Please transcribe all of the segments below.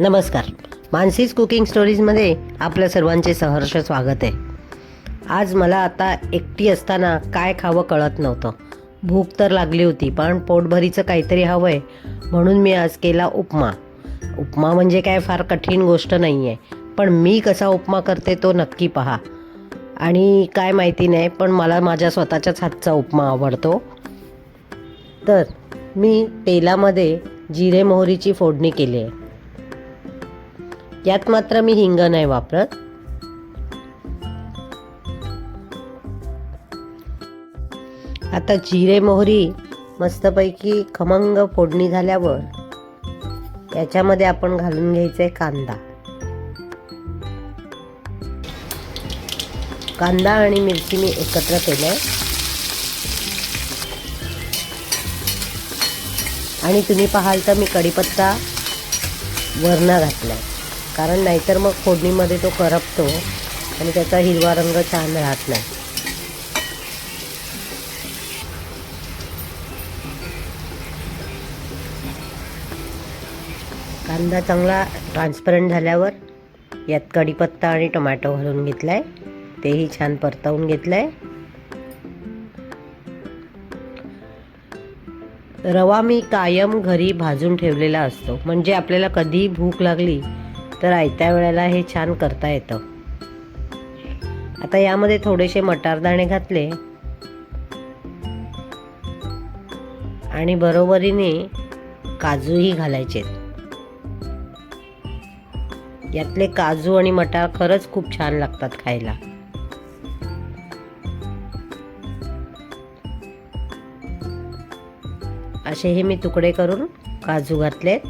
नमस्कार. मानसीज कुकिंग स्टोरीजमध्ये आपल्या सर्वांचे सहर्ष स्वागत आहे. आज मला आता एकटी असताना काय खावं कळत नव्हतं. भूक तर लागली होती पण पोटभरीचं काहीतरी हवं आहे म्हणून मी आज केला उपमा. उपमा म्हणजे काय फार कठीण गोष्ट नाही आहे पण मी कसा उपमा करते तो नक्की पहा. आणि काय माहिती नाही पण मला माझ्या स्वतःच्याच हातचा उपमा आवडतो. तर मी तेलामध्ये जिरे मोहरीची फोडणी केली आहे. यात मात्र मी हिंग नाही वापरत. आता जिरे मोहरी मस्तपैकी खमंग फोडणी झाल्यावर याच्यामध्ये आपण घालून घ्यायचा आहे कांदा. कांदा आणि मिरची मी एकत्र केलं आहे आणि तुम्ही पाहाल तर मी कढीपत्ता वरना आहे कारण नाहीतर मग फोडणीमध्ये तो करपतो आणि त्याचा हिरवा रंग छान राहत नाही. कांदा चांगला ट्रान्सपरंट झाल्यावर यात कढीपत्ता आणि टोमॅटो घालून घेतला आहे तेही छान परतवून आहे रवा मी कायम घरी भाजून ठेवलेला असतो. म्हणजे आपल्याला कधीही भूक लागली तर आयत्या वेळेला हे छान करता येतं. आता यामध्ये थोडेसे मटारदाणे घातले. आणि बरोबरीने काजूही घालायचे यातले काजू आणि मटार खरंच खूप छान लागतात खायला. असे हे मी तुकडे करून काजू घातलेत.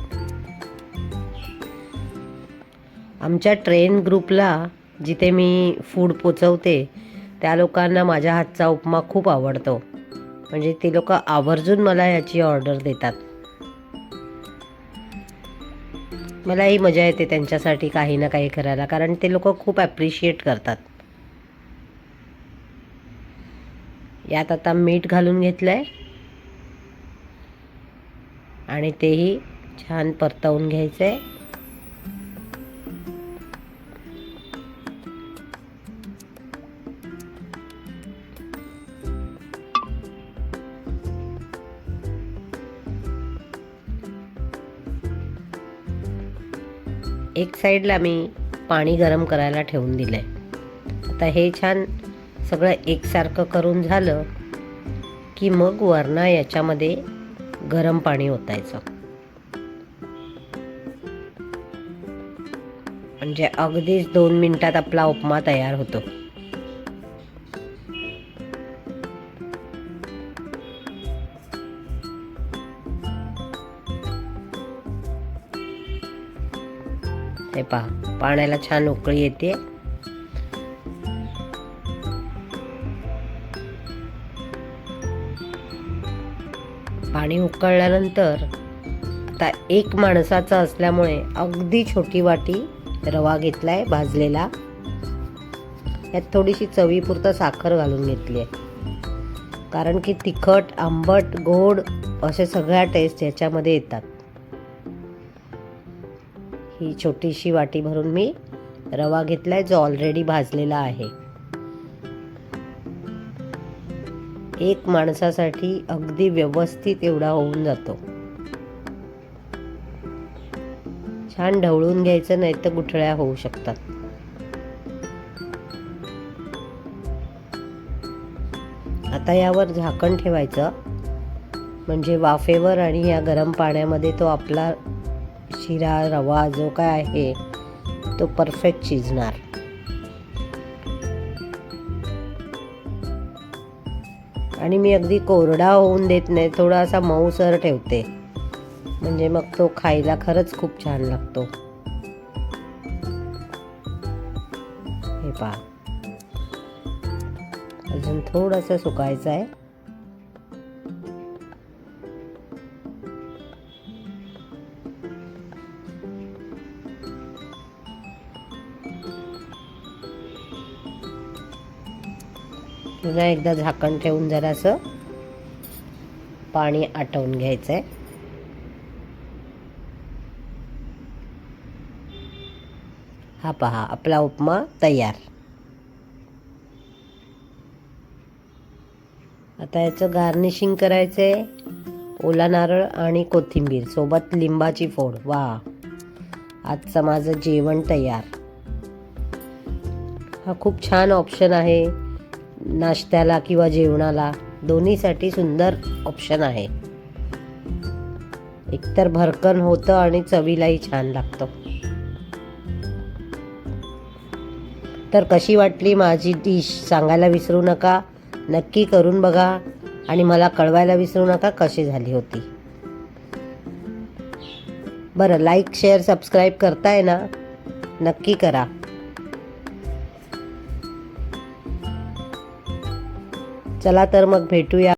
आमच्या ट्रेन ग्रुपला जिथे मी फूड पोचवते त्या लोकांना माझ्या हातचा उपमा खूप आवडतो. म्हणजे ते लोक आवर्जून मला याची ऑर्डर देतात. मलाही मजा येते त्यांच्यासाठी काही ना काही करायला कारण ते लोक खूप ॲप्रिशिएट करतात. यात आता मीठ घालून घेतलं आहे आणि तेही छान परतवून घ्यायचं आहे एक साईडला मी पाणी गरम करायला ठेवून दिलं आहे आता हे छान सगळं एकसारखं करून झालं की मग वरणा याच्यामध्ये गरम पाणी ओतायचं. म्हणजे अगदीच दोन मिनटात आपला उपमा तयार होतो. हे पहा पाण्याला छान उकळी येते. पाणी उकळल्यानंतर आता एक माणसाचा असल्यामुळे अगदी छोटी वाटी रवा घेतला आहे भाजलेला. यात थोडीशी चवीपुरतं साखर घालून घेतली आहे. कारण की तिखट आंबट गोड असे सगळ्या टेस्ट याच्यामध्ये येतात. ही छोटीशी वाटी भरून मी रवा घेतलाय जो ऑलरेडी भाजलेला आहे. एक माणसासाठी अगदी व्यवस्थित एवढा होऊन जातो. छान ढवळून घ्यायचं नाही तर गुठळ्या होऊ शकतात. आता यावर झाकण ठेवायचं. म्हणजे वाफेवर आणि या गरम पाण्यामध्ये तो आपला शिरा रवा जो काय आहे तो परफेक्ट शिजणार. आणि मी अगदी कोरडा होऊन देत नाही थोडासा मऊसर ठेवते. म्हणजे मग तो खायला खरंच खूप छान लागतो. हे पहा. अजून थोडंसं सुकायचं आहे. पुन्हा एकदा झाकण ठेवून जरासं पाणी आटवून घ्यायचं आहे हा पहा आपला उपमा तयार. आता याचं गार्निशिंग करायचं आहे ओला नारळ आणि कोथिंबीर सोबत लिंबाची फोड. वा आजचं माझं जेवण तयार. हा खूप छान ऑप्शन आहे. नाश्त्याला किंवा जेवणाला दोन्हीसाठी सुंदर ऑप्शन आहे. एकतर भरकन होतं आणि चवीलाही छान लागतं. तर कशी वाटली माझी डिश सांगायला विसरू नका. नक्की करून बघा. आणि मला कळवायला विसरू नका कशी झाली होती. बरं लाईक शेअर सबस्क्राईब करताय ना? नक्की करा. चला तर मग भेटूया.